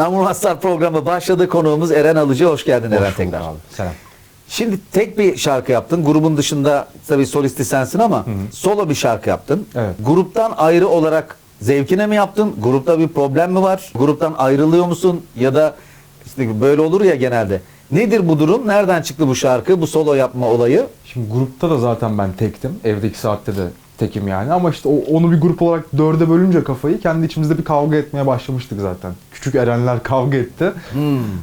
Namur Hastar programı başladı. Konuğumuz Eren Alıcı. Hoş geldin Eren Hoş tekrar. abi. Selam. Şimdi tek bir şarkı yaptın. Grubun dışında tabii solisti sensin ama solo bir şarkı yaptın. Evet. Gruptan ayrı olarak zevkine mi yaptın? Grupta bir problem mi var? Gruptan ayrılıyor musun? Ya da işte böyle olur ya genelde. Nedir bu durum? Nereden çıktı bu şarkı? Bu solo yapma olayı? Şimdi grupta da zaten ben tektim. Evdeki saatte de tekim yani. Ama işte onu bir grup olarak dörde bölünce kafayı kendi içimizde bir kavga etmeye başlamıştık zaten. Küçük erenler kavga etti.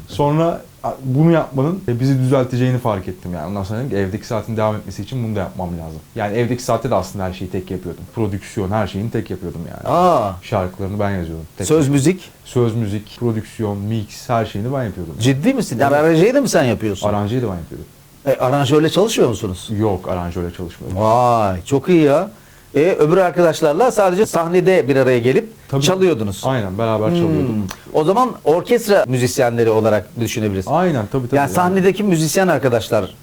Sonra a, bunu yapmanın e, bizi düzelteceğini fark ettim yani. Ondan sonra dedim ki evdeki saatin devam etmesi için bunu da yapmam lazım. Yani evdeki saatte de aslında her şeyi tek yapıyordum. Prodüksiyon her şeyini tek yapıyordum yani. Aa, Şarkılarını ben yazıyordum. Tek söz müzik. Söz, müzik, prodüksiyon, mix her şeyini ben yapıyordum. Ciddi misin? Yani aranjeyi de mi sen yapıyorsun? Aranjeyi de ben yapıyordum. E, aranjöyle çalışıyor musunuz? Yok aranjöyle çalışmıyorum. Vay çok iyi ya. E, öbür arkadaşlarla sadece sahnede bir araya gelip Tabii. çalıyordunuz. Aynen beraber çalıyorduk. Hmm. O zaman orkestra müzisyenleri olarak düşünebiliriz. Aynen tabii tabii. yani sahnedeki müzisyen arkadaşlar.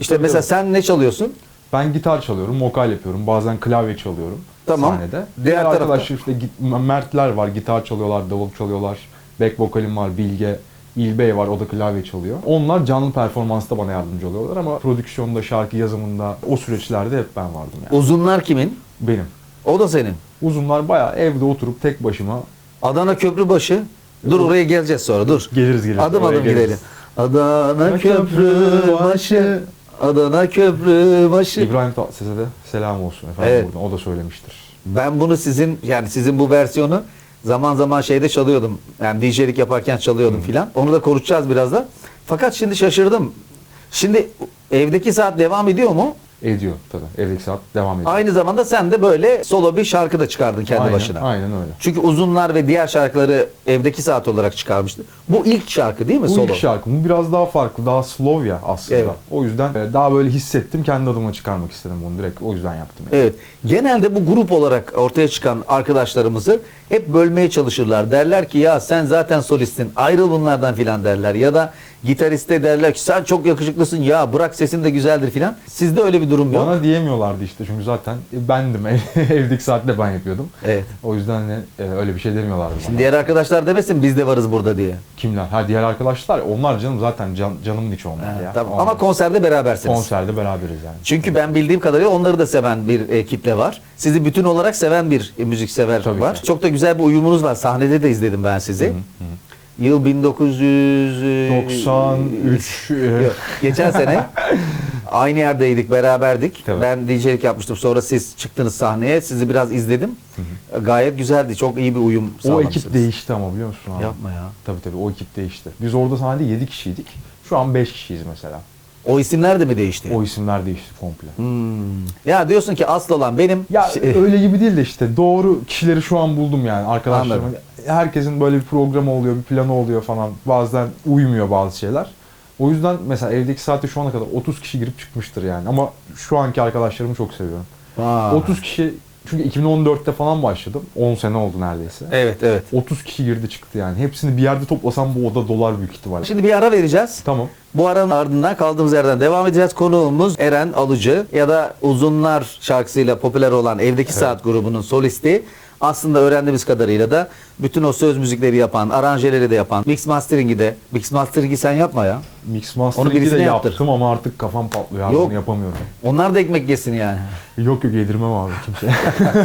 İşte Tabii, mesela tabii. sen ne çalıyorsun? Ben gitar çalıyorum, vokal yapıyorum, bazen klavye çalıyorum Tamam. sahnede. Diğer Diğer tarafta? arkadaşlar işte git- Mertler var, gitar çalıyorlar, davul çalıyorlar. Back vokalim var, Bilge, İlbey var, o da klavye çalıyor. Onlar canlı performansta bana yardımcı oluyorlar ama prodüksiyonda, şarkı yazımında o süreçlerde hep ben vardım yani. Uzunlar kimin? Benim. O da senin. Uzunlar bayağı evde oturup tek başıma Adana Köprübaşı. Dur oraya geleceğiz sonra dur. geliriz geliriz. Adım oraya adım geliriz. gidelim. Adana Köprübaşı. Adana Köprübaşı. İbrahim Tatlıses'e de selam olsun efendim Evet. buradan. O da söylemiştir. Ben bunu sizin yani sizin bu versiyonu zaman zaman şeyde çalıyordum. Yani DJ'lik yaparken çalıyordum filan. Onu da konuşacağız birazdan. Fakat şimdi şaşırdım. Şimdi evdeki saat devam ediyor mu? Ediyor tabii. Saat devam ediyor. Aynı zamanda sen de böyle solo bir şarkı da çıkardın kendi aynen, başına. Aynen öyle. Çünkü uzunlar ve diğer şarkıları evdeki saat olarak çıkarmıştı. Bu ilk şarkı değil mi Bu solo? ilk şarkı. Bu biraz daha farklı, daha slow ya aslında. Evet. O yüzden e, daha böyle hissettim, kendi adıma çıkarmak istedim bunu direkt. O yüzden yaptım. Yani. Evet. Genelde bu grup olarak ortaya çıkan arkadaşlarımızı hep bölmeye çalışırlar. Derler ki ya sen zaten solistin ayrıl bunlardan filan derler. Ya da gitariste derler ki sen çok yakışıklısın ya bırak sesin de güzeldir filan. Sizde öyle bir durum yok. Bana diyemiyorlardı işte çünkü zaten bendim. Evdeki saatte ben yapıyordum. Evet. O yüzden hani, e, öyle bir şey demiyorlardı bana. Şimdi diğer arkadaşlar demesin biz de varız burada diye. Kimler? Ha diğer arkadaşlar onlar canım zaten can, canımın içi onlar Ha, ya. tamam. Onlar. Ama konserde berabersiniz. konserde beraberiz yani. Çünkü ben bildiğim kadarıyla onları da seven bir e, kitle var. Sizi bütün olarak seven bir e, müziksever Tabii var. ki. Çok da güzel bir uyumunuz var. Sahnede de izledim ben sizi. Yıl 1900 e, 93 Yok, Geçen sene aynı yerdeydik, beraberdik. Tabii. Ben DJ'lik yapmıştım. Sonra siz çıktınız sahneye. Sizi biraz izledim. Gayet güzeldi. Çok iyi bir uyum o ekip değişti ama biliyor musun abi? Yapma ya. Tabii tabii o ekip değişti. Biz orada sahnede 7 kişiydik. Şu an 5 kişiyiz mesela. O isimler de mi değişti? O isimler değişti komple. Hmm. Ya diyorsun ki asıl olan benim. Ya Şey- öyle gibi değil de işte doğru kişileri şu an buldum yani arkadaşlarım. Anladım. Herkesin böyle bir programı oluyor, bir planı oluyor falan. Bazen uymuyor bazı şeyler. O yüzden mesela evdeki saatte şu ana kadar 30 kişi girip çıkmıştır yani. Ama şu anki arkadaşlarımı çok seviyorum. Vay. 30 kişi çünkü 2014'te falan başladım. 10 sene oldu neredeyse. Evet evet. 30 kişi girdi çıktı yani. Hepsini bir yerde toplasam bu oda dolar büyük ihtimalle. Şimdi bir ara vereceğiz. Tamam. Bu aranın ardından kaldığımız yerden devam edeceğiz. Konuğumuz Eren Alıcı ya da Uzunlar şarkısıyla popüler olan Evdeki Saat grubunun solisti. Aslında öğrendiğimiz kadarıyla da bütün o söz müzikleri yapan, aranjeleri de yapan, mix mastering'i de, mix mastering'i sen yapma ya. Mix Onu Master'ı birisine de yaptır. yaptım ama artık kafam patlıyor. Yok. Bunu yapamıyorum. Onlar da ekmek yesin yani. Yok yok yedirmem abi kimseye.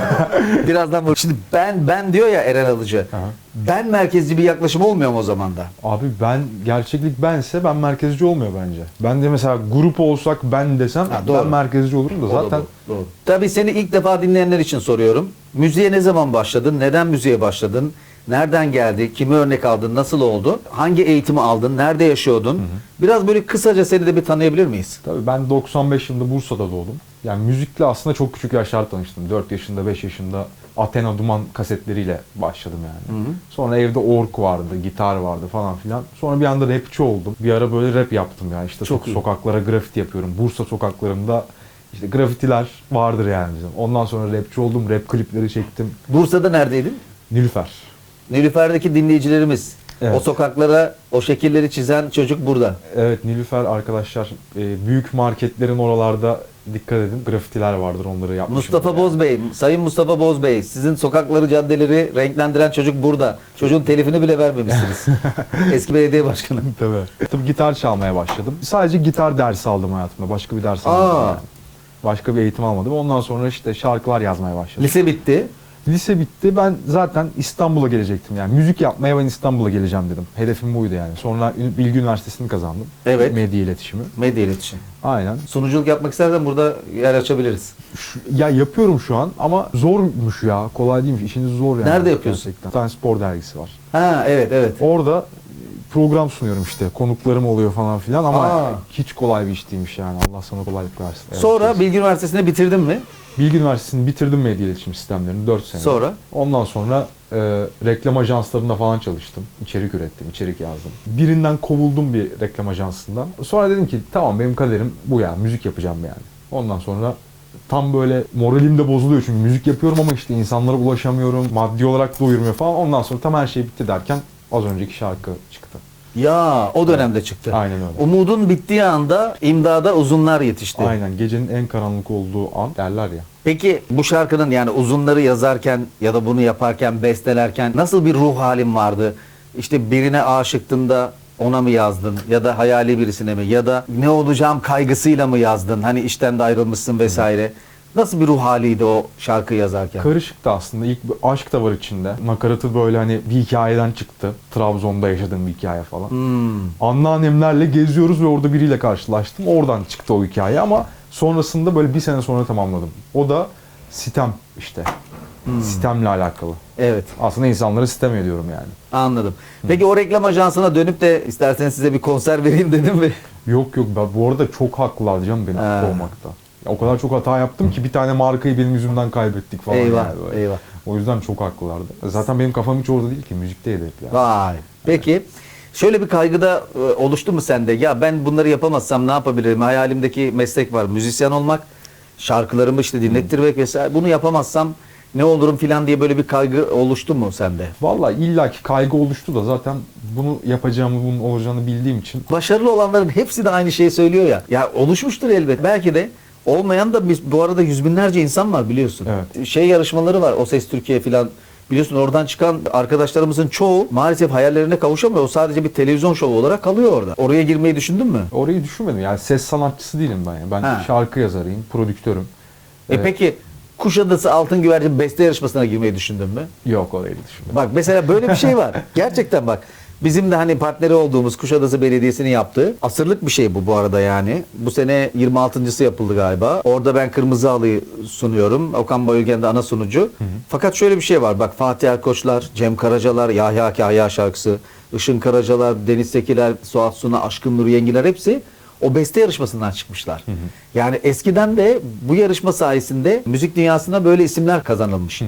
Birazdan bu. Şimdi ben ben diyor ya Eren Alıcı. Aha. Ben merkezci bir yaklaşım olmuyor mu o zaman da? Abi ben gerçeklik bense ben merkezci olmuyor bence. Ben de mesela grup olsak ben desem Ha, doğru. ben merkezci olurum da zaten Doğru, doğru. Tabii seni ilk defa dinleyenler için soruyorum. Müziğe ne zaman başladın? Neden müziğe başladın? Nereden geldi? Kimi örnek aldın? Nasıl oldu? Hangi eğitimi aldın? Nerede yaşıyordun? Biraz böyle kısaca seni de bir tanıyabilir miyiz? tabii ben 95 yılında Bursa'da doğdum. Yani müzikle aslında çok küçük yaşlarda tanıştım. 4 yaşında 5 yaşında Athena Duman kasetleriyle başladım yani. Sonra evde ork vardı, gitar vardı falan filan. Sonra bir anda rapçi oldum. Bir ara böyle rap yaptım yani. İşte Çok sokaklara grafiti yapıyorum. Bursa sokaklarında işte grafitiler vardır yani bizim. Ondan sonra rapçi oldum, rap klipleri çektim. Bursa'da neredeydin? Nilüfer. Nilüfer'deki dinleyicilerimiz Evet. O sokaklara o şekilleri çizen çocuk burada. Evet Nilüfer arkadaşlar e, büyük marketlerin oralarda dikkat edin grafitiler vardır onları yapmış. Mustafa Bozbey, Sayın Mustafa Bozbey, sizin sokakları, caddeleri renklendiren çocuk burada. Çocuğun telifini bile vermemişsiniz. Eski belediye başkanı. Tabii. Tabii gitar çalmaya başladım. Sadece gitar dersi aldım hayatımda. Başka bir ders Aa. almadım. yani. Başka bir eğitim almadım. Ondan sonra işte şarkılar yazmaya başladım. Lise bitti. Lise bitti. Ben zaten İstanbul'a gelecektim. Yani müzik yapmaya ben İstanbul'a geleceğim dedim. Hedefim buydu yani. Sonra Bilgi Üniversitesi'ni kazandım. Evet. Medya iletişimi. Medya iletişim. Aynen. Sunuculuk yapmak istersen burada yer açabiliriz. Şu- ya yapıyorum şu an ama zormuş ya. Kolay değilmiş. İşiniz zor yani. Nerede yapıyorsun? Gerçekten. Bir tane spor dergisi var. Ha evet evet. Orada program sunuyorum işte. Konuklarım oluyor falan filan ama Aa. hiç kolay bir iş değilmiş yani. Allah sana kolaylık versin. Evet, Sonra. Bilgi Üniversitesi'ni bitirdin mi? Bilgi Üniversitesi'ni bitirdim medya iletişim sistemlerini 4 sene. Sonra? Ondan sonra e, reklam ajanslarında falan çalıştım. İçerik ürettim, içerik yazdım. Birinden kovuldum bir reklam ajansından. Sonra dedim ki tamam benim kaderim bu ya, müzik yapacağım yani. Ondan sonra tam böyle moralim de bozuluyor çünkü müzik yapıyorum ama işte insanlara ulaşamıyorum, maddi olarak doyurmuyor falan. Ondan sonra tam her şey bitti derken az önceki şarkı çıktı. Ya o dönemde çıktı. Aynen öyle. Umudun bittiği anda imdada uzunlar yetişti. Aynen gecenin en karanlık olduğu an derler ya. Peki bu şarkının yani uzunları yazarken ya da bunu yaparken, bestelerken nasıl bir ruh halin vardı? İşte birine aşıktın da ona mı yazdın ya da hayali birisine mi ya da ne olacağım kaygısıyla mı yazdın? Hani işten de ayrılmışsın vesaire. Nasıl bir ruh haliydi o şarkı yazarken? Karışıktı aslında. İlk bir aşk da var içinde. Nakaratı böyle hani bir hikayeden çıktı. Trabzon'da yaşadığım bir hikaye falan. Hmm. Anneannemlerle geziyoruz ve orada biriyle karşılaştım. Oradan çıktı o hikaye ama sonrasında böyle bir sene sonra tamamladım. O da sitem işte. Sitemle alakalı. Evet. Aslında insanları sitem ediyorum yani. Anladım. Peki o reklam ajansına dönüp de isterseniz size bir konser vereyim dedim mi? Yok yok ben bu arada çok haklılar canım beni Ha. olmakta. Ya, o kadar çok hata yaptım ki bir tane markayı benim yüzümden kaybettik falan. eyvah, yani böyle. eyvah. O yüzden çok haklılardı. Zaten benim kafam hiç orada değil ki müzikteydi hep yani. Vay. Peki şöyle bir kaygıda e, oluştu mu sende? Ya ben bunları yapamazsam ne yapabilirim? Hayalimdeki meslek var. Müzisyen olmak, şarkılarımı işte dinlettirmek vesaire. Bunu yapamazsam ne olurum filan diye böyle bir kaygı oluştu mu sende? Valla illaki kaygı oluştu da zaten bunu yapacağımı, bunun olacağını bildiğim için Başarılı olanların hepsi de aynı şeyi söylüyor ya. Ya oluşmuştur elbet. Belki de olmayan da biz bu arada yüz binlerce insan var biliyorsun. Evet. Şey yarışmaları var. O Ses Türkiye filan. Biliyorsun oradan çıkan arkadaşlarımızın çoğu maalesef hayallerine kavuşamıyor. O sadece bir televizyon şovu olarak kalıyor orada. Oraya girmeyi düşündün mü? orayı düşünmedim. Yani ses sanatçısı değilim ben. Yani. Ben Ha. şarkı yazarıyım, prodüktörüm. E peki Kuşadası Altın Güvercin beste yarışmasına girmeyi düşündün mü? Yok orayı düşünmedim. Bak mesela böyle bir şey var. Gerçekten bak. Bizim de hani partneri olduğumuz Kuşadası Belediyesi'nin yaptığı asırlık bir şey bu bu arada yani. Bu sene 26.sı yapıldı galiba. Orada ben Kırmızı Halı'yı sunuyorum. Okan Bayülgen de ana sunucu. Fakat şöyle bir şey var. Bak Fatih Erkoçlar, Cem Karacalar, Yahya Kahya şarkısı, Işın Karacalar, Deniz Tekiler, Suat Suna, Aşkın Nur Yengiler hepsi o beste yarışmasından çıkmışlar. Yani eskiden de bu yarışma sayesinde müzik dünyasına böyle isimler kazanılmış.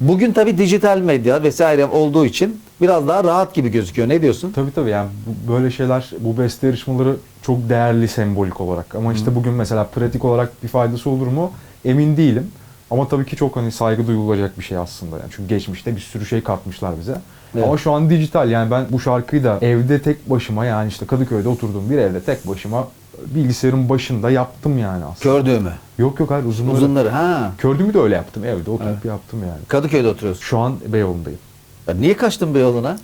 Bugün tabii dijital medya vesaire olduğu için biraz daha rahat gibi gözüküyor. Ne diyorsun? Tabii tabii yani bu- böyle şeyler, bu beste yarışmaları çok değerli sembolik olarak. Ama işte bugün mesela pratik olarak bir faydası olur mu emin değilim. Ama tabii ki çok hani saygı duyulacak bir şey aslında. Yani çünkü geçmişte bir sürü şey katmışlar bize. Evet. Ama şu an dijital yani ben bu şarkıyı da evde tek başıma yani işte Kadıköy'de oturduğum bir evde tek başıma bilgisayarın başında yaptım yani aslında. Kördüğümü. Yok yok hayır uzunları. Uzunları. Ha. Kördüğümü de öyle yaptım evde oturup yaptım yani. Kadıköy'de oturuyorsun. Şu an Beyoğlu'ndayım. Ya niye kaçtın Beyoğlu'na?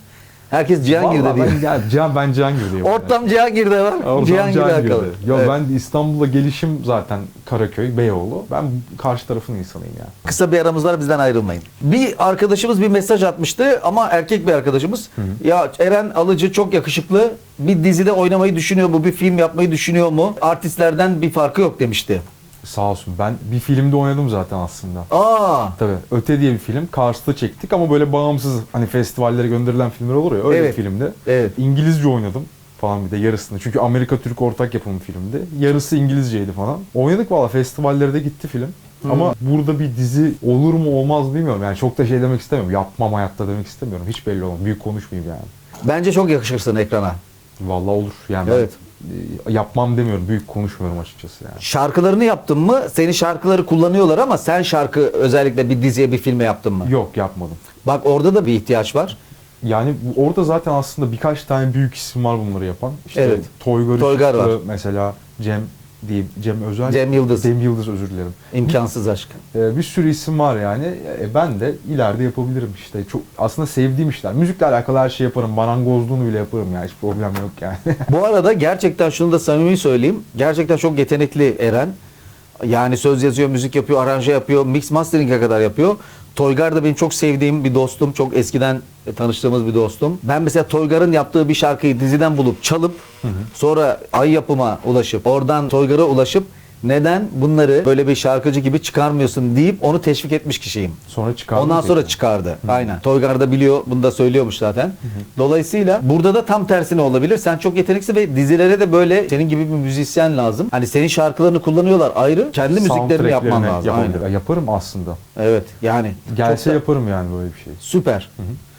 Herkes Cihangir'de diyor. ben, ya, Cihan, ben Cihangir'deyim. Ortam Cihangir'de var. Oradan Cihangir'de Cihangir'de. Yo Evet. ben İstanbul'a gelişim zaten Karaköy, Beyoğlu. Ben karşı tarafın insanıyım yani. Kısa bir aramız var bizden ayrılmayın. Bir arkadaşımız bir mesaj atmıştı ama erkek bir arkadaşımız. Ya Eren Alıcı çok yakışıklı. Bir dizide oynamayı düşünüyor mu? Bir film yapmayı düşünüyor mu? Artistlerden bir farkı yok demişti. Sağ olsun. Ben bir filmde oynadım zaten aslında. Aa. Tabii. Öte diye bir film. Kars'ta çektik ama böyle bağımsız hani festivallere gönderilen filmler olur ya öyle Evet. bir filmde. Evet. İngilizce oynadım falan bir de yarısını. Çünkü Amerika Türk ortak yapımı filmdi. Yarısı İngilizceydi falan. Oynadık valla festivallere de gitti film. Ama burada bir dizi olur mu olmaz bilmiyorum. Yani çok da şey demek istemiyorum. Yapmam hayatta demek istemiyorum. Hiç belli olmaz. Büyük konuşmayayım yani. Bence çok yakışırsın ekrana. Vallahi olur. Yani ben, Evet. E, yapmam demiyorum. Büyük konuşmuyorum açıkçası yani. Şarkılarını yaptın mı? Seni şarkıları kullanıyorlar ama sen şarkı özellikle bir diziye bir filme yaptın mı? Yok yapmadım. Bak orada da bir ihtiyaç var. Yani orada zaten aslında birkaç tane büyük isim var bunları yapan. İşte Evet. Toygar, Toygar Işıklı var. mesela Cem diye Cem Özel. Cem Yıldız. Cem Yıldız özür dilerim. İmkansız aşk. Ee, bir sürü isim var yani. E, ben de ileride yapabilirim işte. Çok aslında sevdiğim işler. Müzikle alakalı her şeyi yaparım. Marangozluğunu bile yaparım yani. Hiç problem yok yani. Bu arada gerçekten şunu da samimi söyleyeyim. Gerçekten çok yetenekli Eren. Yani söz yazıyor, müzik yapıyor, aranje yapıyor, mix mastering'e kadar yapıyor. Toygar da benim çok sevdiğim bir dostum. Çok eskiden tanıştığımız bir dostum. Ben mesela Toygar'ın yaptığı bir şarkıyı diziden bulup çalıp sonra Ay Yapım'a ulaşıp oradan Toygar'a ulaşıp neden bunları böyle bir şarkıcı gibi çıkarmıyorsun deyip onu teşvik etmiş kişiyim. Sonra çıkardı. Ondan sonra çıkardı. Aynen. Toygar da biliyor, bunu da söylüyormuş zaten. Dolayısıyla burada da tam tersine olabilir. Sen çok yeteneklisin ve dizilere de böyle senin gibi bir müzisyen lazım. Hani senin şarkılarını kullanıyorlar ayrı. Kendi müziklerini yapman lazım. Aynen. Yaparım aslında. Evet. Yani Gelse da- yaparım yani böyle bir şey. Süper.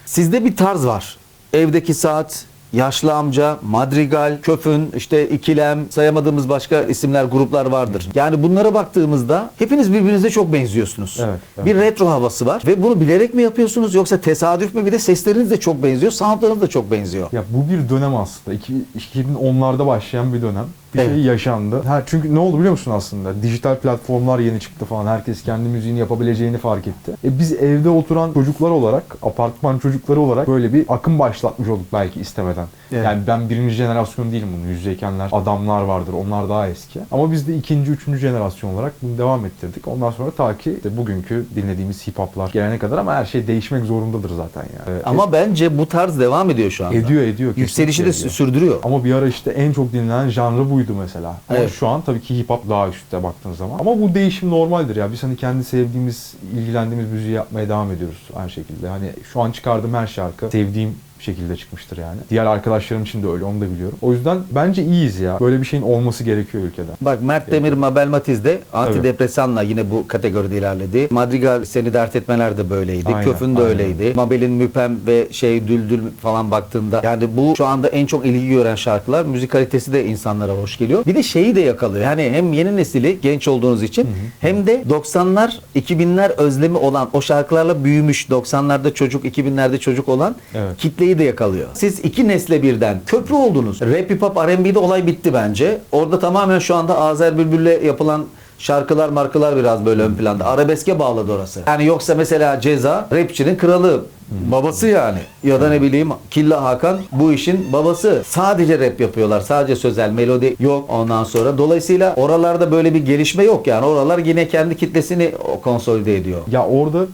Sizde bir tarz var. Evdeki saat, yaşlı amca, madrigal, köfün, işte ikilem, sayamadığımız başka isimler, gruplar vardır. Yani bunlara baktığımızda hepiniz birbirinize çok benziyorsunuz. Evet, evet. Bir retro havası var ve bunu bilerek mi yapıyorsunuz yoksa tesadüf mü? Bir de sesleriniz de çok benziyor, soundlarınız da çok benziyor. Ya bu bir dönem aslında. İki- 2010'larda başlayan bir dönem. Bir Evet. şey yaşandı. Ha, çünkü ne oldu biliyor musun aslında? Dijital platformlar yeni çıktı falan. Herkes kendi müziğini yapabileceğini fark etti. E biz evde oturan çocuklar olarak, apartman çocukları olarak böyle bir akım başlatmış olduk belki istemeden. Evet. Yani ben birinci jenerasyon değilim bunu. Yüzdeykenler, adamlar vardır. Onlar daha eski. Ama biz de ikinci, üçüncü jenerasyon olarak bunu devam ettirdik. Ondan sonra ta ki işte bugünkü dinlediğimiz hip hoplar gelene kadar ama her şey değişmek zorundadır zaten yani. Ama bence bu tarz devam ediyor şu anda. ediyor ediyor. Yükselişi de ediyor. sürdürüyor. Ama bir ara işte en çok dinlenen janrı buydu mesela. Ama Evet. şu an tabii ki hip hop daha üstte baktığın zaman. Ama bu değişim normaldir ya. Biz hani kendi sevdiğimiz, ilgilendiğimiz müziği yapmaya devam ediyoruz aynı şekilde. Hani şu an çıkardığım her şarkı sevdiğim şekilde çıkmıştır yani. Diğer arkadaşlarım için de öyle onu da biliyorum. O yüzden bence iyiyiz ya. Böyle bir şeyin olması gerekiyor ülkede. Bak Mert Demir Mabel Matiz de antidepresanla yine bu kategoride ilerledi. Madrigal seni dert etmeler de böyleydi. Aynen, Köfün de aynen. öyleydi. Mabel'in Müpem ve şey Düldül falan baktığında yani bu şu anda en çok ilgi gören şarkılar. Müzik kalitesi de insanlara hoş geliyor. Bir de şeyi de yakalıyor. Yani hem yeni nesili genç olduğunuz için hem de 90'lar 2000'ler özlemi olan o şarkılarla büyümüş 90'larda çocuk 2000'lerde çocuk olan Evet. Kitleyi de yakalıyor. Siz iki nesle birden köprü oldunuz. Rap, hip hop, R&B'de olay bitti bence. Orada tamamen şu anda Azer Bülbül'le yapılan şarkılar markalar biraz böyle ön planda. Arabeske bağladı orası. Yani yoksa mesela Ceza rapçinin kralı. Babası yani. Ya da ne bileyim Killa Hakan bu işin babası. Sadece rap yapıyorlar. Sadece sözel, melodi yok ondan sonra. Dolayısıyla oralarda böyle bir gelişme yok yani. Oralar yine kendi kitlesini konsolide ediyor. Ya orada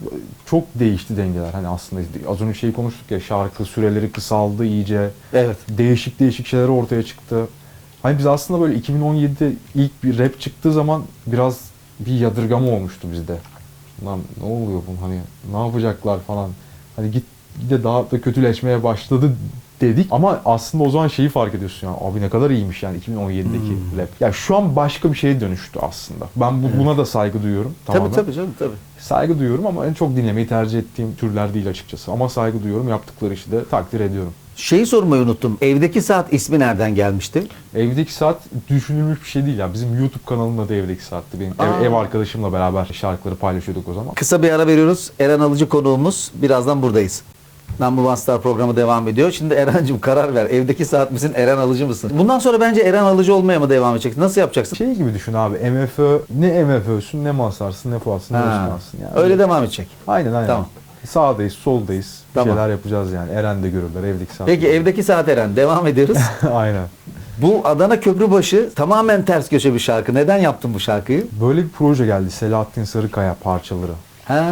çok değişti dengeler. Hani aslında az önce şeyi konuştuk ya şarkı süreleri kısaldı iyice. Evet. değişik değişik şeyler ortaya çıktı. Hani biz aslında böyle 2017'de ilk bir rap çıktığı zaman biraz bir yadırgama olmuştu bizde. Lan ne oluyor bu hani ne yapacaklar falan. Hani git de daha da kötüleşmeye başladı dedik. Ama aslında o zaman şeyi fark ediyorsun ya abi ne kadar iyiymiş yani 2017'deki rap. Ya şu an başka bir şeye dönüştü aslında. Ben bu, buna da saygı duyuyorum. Tamamen. Tabii tabii canım tabii. Saygı duyuyorum ama en çok dinlemeyi tercih ettiğim türler değil açıkçası. Ama saygı duyuyorum. Yaptıkları işi de takdir ediyorum. Şeyi sormayı unuttum. Evdeki saat ismi nereden gelmişti? Evdeki saat düşünülmüş bir şey değil ya. Bizim YouTube kanalının adı Evdeki Saat'ti. Benim ev, ev arkadaşımla beraber şarkıları paylaşıyorduk o zaman. Kısa bir ara veriyoruz. Eren Alıcı konuğumuz. Birazdan buradayız. Number One Star programı devam ediyor. Şimdi Eren'cim karar ver. Evdeki saat misin, Eren Alıcı mısın? Bundan sonra bence Eren Alıcı olmaya mı devam edeceksin? Nasıl yapacaksın? Şey gibi düşün abi. MFÖ ne MFÖ'sün ne Masarsın ne Fuat'sın ne Ha, Osman'sın. Yani. Öyle devam edecek. Aynen aynen. Tamam. Sağdayız, soldayız. Bir Tamam. şeyler yapacağız yani. Eren de görürler Evdeki Saat. Peki evdeki saat Eren. Devam ediyoruz. aynen. bu Adana Köprübaşı tamamen ters köşe bir şarkı. Neden yaptın bu şarkıyı? Böyle bir proje geldi. Selahattin Sarıkaya parçaları. Ha.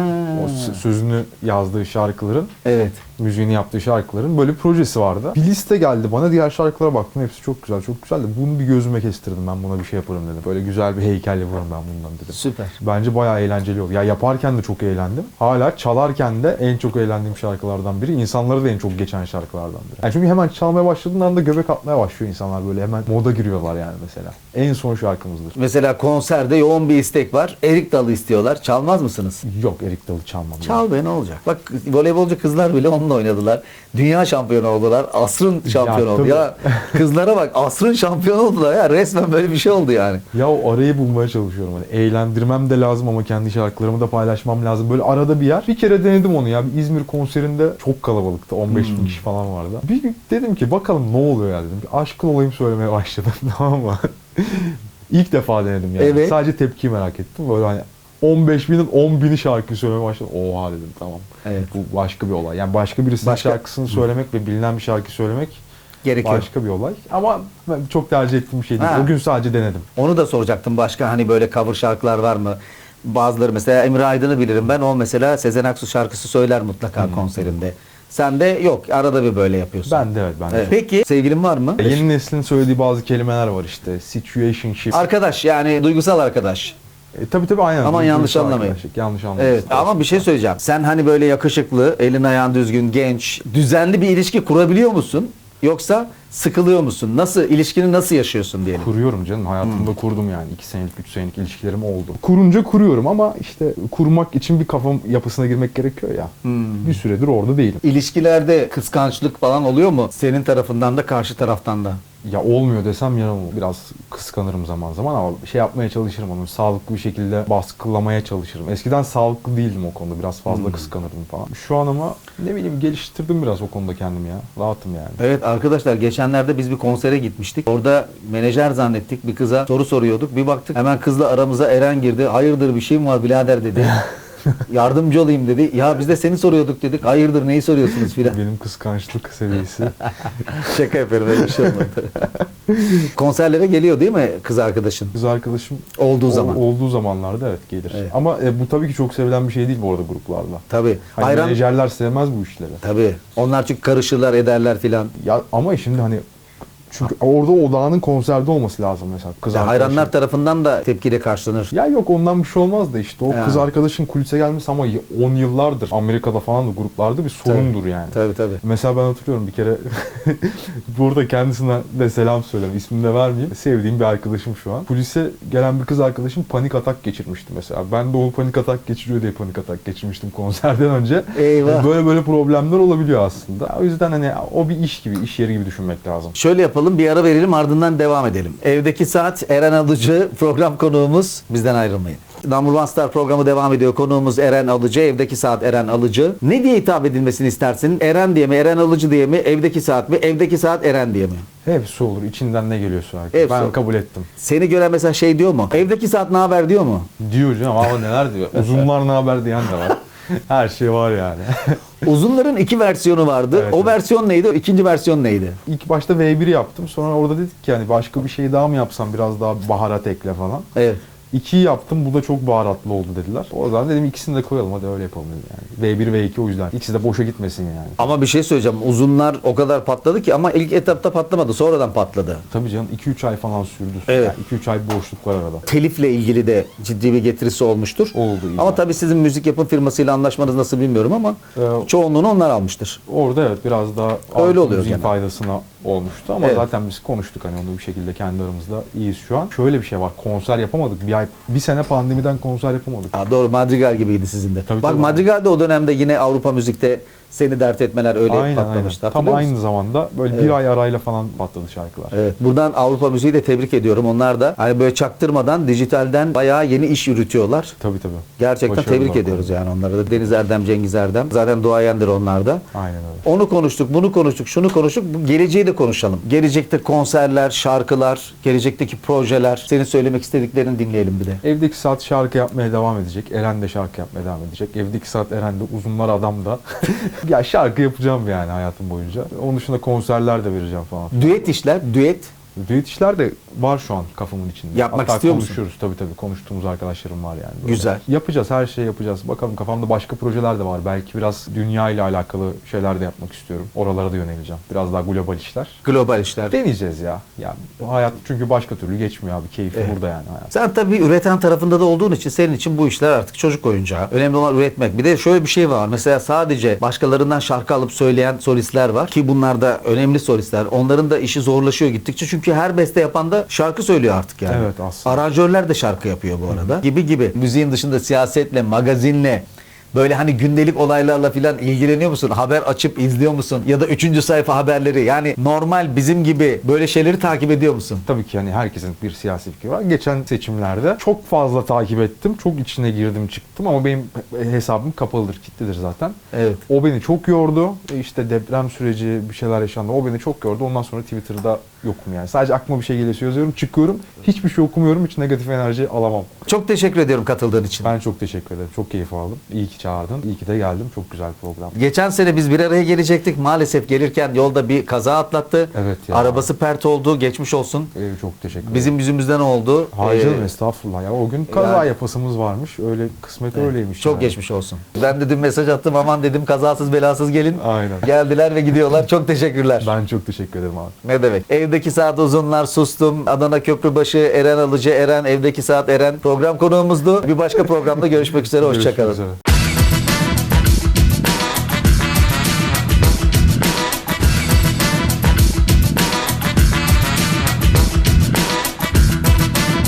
O s- sözünü yazdığı şarkıların Evet. Müziğini yaptığı şarkıların böyle bir projesi vardı. Bir liste geldi bana diğer şarkılara baktım hepsi çok güzel çok güzel de bunu bir gözüme kestirdim ben buna bir şey yaparım dedim. Böyle güzel bir heykel yaparım ben bundan dedim. Süper. Bence bayağı eğlenceli oldu. Ya yaparken de çok eğlendim. Hala çalarken de en çok eğlendiğim şarkılardan biri. İnsanlara da en çok geçen şarkılardan biri. Yani çünkü hemen çalmaya başladığın anda göbek atmaya başlıyor insanlar böyle hemen moda giriyorlar yani mesela. En son şarkımızdır. Mesela konserde yoğun bir istek var. Erik Dalı istiyorlar. Çalmaz mısınız? Yok Erik Dalı çalmam. Çal be ne olacak? Bak voleybolcu kızlar bile onu onunla oynadılar. Dünya şampiyonu oldular. Asrın şampiyonu oldu. Ya kızlara bak asrın şampiyonu oldular ya. Resmen böyle bir şey oldu yani. Ya o arayı bulmaya çalışıyorum. Hani eğlendirmem de lazım ama kendi şarkılarımı da paylaşmam lazım. Böyle arada bir yer. Bir kere denedim onu ya. Bir İzmir konserinde çok kalabalıktı. 15 Hmm. bin kişi falan vardı. Bir dedim ki bakalım ne oluyor ya dedim. Bir aşkın olayım söylemeye başladım tamam mı? İlk defa denedim yani. Evet. Sadece tepkiyi merak ettim. Böyle hani 15 binin 10 bini şarkı söylemeye başladım. Oha dedim tamam. Evet. Bu başka bir olay. Yani başka birisinin Başka- şarkısını söylemek ve bilinen bir şarkı söylemek Gerekiyor. başka bir olay. Ama ben çok tercih ettiğim bir şey değil. Ha. O gün sadece denedim. Onu da soracaktım. Başka hani böyle cover şarkılar var mı? Bazıları mesela Emre Aydın'ı bilirim ben. O mesela Sezen Aksu şarkısı söyler mutlaka konserinde. Sen de yok. Arada bir böyle yapıyorsun. Ben de evet ben de. Evet. Peki sevgilin var mı? Yeni neslin söylediği bazı kelimeler var işte. Situationship. Arkadaş yani duygusal arkadaş. E, tabii tabii aynen. Aman yanlış anlamayın. arkadaşlık, Yanlış anlamayın. Evet ama bir şey söyleyeceğim. Sen hani böyle yakışıklı, elin ayağın düzgün, genç, düzenli bir ilişki kurabiliyor musun? Yoksa sıkılıyor musun? Nasıl ilişkini nasıl yaşıyorsun diyelim. Kuruyorum canım. Hayatımda kurdum yani. 2 senelik, 3 senelik ilişkilerim oldu. Kurunca kuruyorum ama işte kurmak için bir kafam yapısına girmek gerekiyor ya. Bir süredir orada değilim. İlişkilerde kıskançlık falan oluyor mu? Senin tarafından da karşı taraftan da. Ya olmuyor desem olur. Biraz kıskanırım zaman zaman ama şey yapmaya çalışırım onu. Sağlıklı bir şekilde baskılamaya çalışırım. Eskiden sağlıklı değildim o konuda. Biraz fazla kıskanırdım falan. Şu an ama ne bileyim geliştirdim biraz o konuda kendimi ya. Rahatım yani. Evet arkadaşlar geçenlerde biz bir konsere gitmiştik. Orada menajer zannettik bir kıza soru soruyorduk. Bir baktık hemen kızla aramıza Eren girdi. Hayırdır bir şey mi var birader dedi. Yardımcı olayım dedi. Ya biz de seni soruyorduk dedik. Hayırdır neyi soruyorsunuz filan. Benim kıskançlık seviyesi. Şaka yapıyorum öyle bir şey olmadı. Konserlere geliyor değil mi kız arkadaşın? Kız arkadaşım Olduğu ol- zaman. olduğu zamanlarda evet gelir. Evet. Ama e, bu tabii ki çok sevilen bir şey değil bu arada gruplarda. Tabii. Hani Hayran menajerler sevmez bu işleri. Tabii. Onlar çünkü karışırlar ederler filan. Ya ama şimdi hani çünkü orada odağının konserde olması lazım mesela kız Ya arkadaşın. hayranlar tarafından da tepkiyle karşılanır. Ya yok ondan bir şey olmaz da işte o Ya. kız arkadaşın kulise gelmesi ama 10 yıllardır Amerika'da falan da gruplarda bir sorundur yani. Tabii tabii. Mesela ben hatırlıyorum bir kere burada kendisine de selam söyleyeyim. ismini de vermeyeyim. Sevdiğim bir arkadaşım şu an. Kulise gelen bir kız arkadaşım panik atak geçirmişti mesela. Ben de o panik atak geçiriyor diye panik atak geçirmiştim konserden önce. Eyvah. Böyle böyle problemler olabiliyor aslında. O yüzden hani o bir iş gibi, iş yeri gibi düşünmek lazım. Şöyle yapalım bir ara verelim ardından devam edelim. Evdeki Saat Eren Alıcı program konuğumuz. Bizden ayrılmayın. Number One Star programı devam ediyor. Konuğumuz Eren Alıcı. Evdeki Saat Eren Alıcı. Ne diye hitap edilmesini istersin? Eren diye mi? Eren Alıcı diye mi? Evdeki Saat mi? Evdeki Saat Eren diye mi? Hepsi olur. İçinden ne geliyorsa artık. Hepsi ben olur. kabul ettim. Seni gören mesela şey diyor mu? Evdeki Saat ne haber diyor mu? Diyor canım ama neler diyor. Uzunlar ne haber diyen de var. Her şey var yani. Uzunların iki versiyonu vardı. Evet, o evet. versiyon neydi? O ikinci versiyon neydi? İlk başta V1 yaptım. Sonra orada dedik ki yani başka bir şey daha mı yapsam biraz daha baharat ekle falan. Evet. 2'yi yaptım. Bu da çok baharatlı oldu dediler. O zaman dedim ikisini de koyalım hadi öyle yapalım dedim yani. V1 V2 o yüzden. İkisi de boşa gitmesin yani. Ama bir şey söyleyeceğim. Uzunlar o kadar patladı ki ama ilk etapta patlamadı. Sonradan patladı. Tabii canım 2-3 ay falan sürdü. Evet. Yani 2-3 ay boşluk var arada. telifle ilgili de ciddi bir getirisi olmuştur. Oldu. Ama tabii sizin müzik yapım firmasıyla anlaşmanız nasıl bilmiyorum ama Ee, çoğunluğunu onlar almıştır. Orada evet biraz daha Öyle oluyor müziğin genelde. faydasına olmuştu ama Evet. zaten biz konuştuk hani onu bir şekilde kendi aramızda iyiyiz şu an. Şöyle bir şey var konser yapamadık bir ay bir sene pandemiden konser yapamadık. Ha, doğru Madrigal gibiydi sizin de. Tabii, Bak tabii. Madrigal de o dönemde yine Avrupa müzikte seni dert etmeler öyle aynen aynen. patlamıştı. Tam Hatırlıyor musun? aynı zamanda böyle bir Evet. ay arayla falan patladı şarkılar. Evet. Buradan Avrupa müziği de tebrik ediyorum. Onlar da hani böyle çaktırmadan dijitalden bayağı yeni iş yürütüyorlar. Tabii tabii. Gerçekten Başarılı tebrik ediyoruz yani onları da. Deniz Erdem, Cengiz Erdem. Zaten duayendir onlar da. Aynen öyle. Onu konuştuk, bunu konuştuk, şunu konuştuk. Geleceği de konuşalım. Gelecekte konserler, şarkılar, gelecekteki projeler. Senin söylemek istediklerini dinleyelim bir de. Evdeki saat şarkı yapmaya devam edecek. Eren de şarkı yapmaya devam edecek. Evdeki saat Eren de uzunlar adam da. ya şarkı yapacağım yani hayatım boyunca. Onun dışında konserler de vereceğim falan. Düet işler, düet. Düet işler de var şu an kafamın içinde. Yapmak Hatta istiyor musun? konuşuyoruz tabii tabii. Konuştuğumuz arkadaşlarım var yani. Böyle. Güzel. Yapacağız her şeyi yapacağız. Bakalım kafamda başka projeler de var. Belki biraz dünya ile alakalı şeyler de yapmak istiyorum. Oralara da yöneleceğim. Biraz daha global işler. Global işler. Deneyeceğiz ya. Ya hayat çünkü başka türlü geçmiyor abi. Keyfi Evet. burada yani hayat. Sen tabii üreten tarafında da olduğun için senin için bu işler artık çocuk oyuncağı. Önemli olan üretmek. Bir de şöyle bir şey var. Mesela sadece başkalarından şarkı alıp söyleyen solistler var ki bunlar da önemli solistler. Onların da işi zorlaşıyor gittikçe. Çünkü her beste yapan da şarkı söylüyor artık yani. Evet, aslında. Aranjörler de şarkı yapıyor bu arada. Gibi gibi. Müziğin dışında siyasetle, magazinle, Böyle hani gündelik olaylarla filan ilgileniyor musun? Haber açıp izliyor musun? Ya da üçüncü sayfa haberleri. Yani normal bizim gibi böyle şeyleri takip ediyor musun? Tabii ki hani herkesin bir siyasi fikri var. Geçen seçimlerde çok fazla takip ettim. Çok içine girdim çıktım ama benim hesabım kapalıdır, kilitlidir zaten. Evet. O beni çok yordu. E İşte deprem süreci bir şeyler yaşandı. O beni çok yordu. Ondan sonra Twitter'da yokum yani. Sadece aklıma bir şey geliyorsa yazıyorum, çıkıyorum. Hiçbir şey okumuyorum. Hiç negatif enerji alamam. Çok teşekkür ediyorum katıldığın için. Ben çok teşekkür ederim. Çok keyif aldım. İyi ki çağırdın. İyi ki de geldim. Çok güzel program. Geçen sene biz bir araya gelecektik. Maalesef gelirken yolda bir kaza atlattı. Evet ya. Arabası pert oldu. Geçmiş olsun. Ee, çok teşekkür ederim. Bizim yüzümüzden oldu. Hayır Ee, estağfurullah ya. O gün kaza yani- yapasımız varmış. Öyle kısmet öyleymiş. Çok yani. geçmiş olsun. Ben de dün mesaj attım aman dedim kazasız belasız gelin. Aynen. Geldiler ve gidiyorlar. Çok teşekkürler. Ben çok teşekkür ederim abi. Ne demek? Evdeki saat uzunlar sustum. Adana Köprübaşı Eren Alıcı Eren evdeki saat Eren program konuğumuzdu. Bir başka programda görüşmek üzere. Hoşçakalın.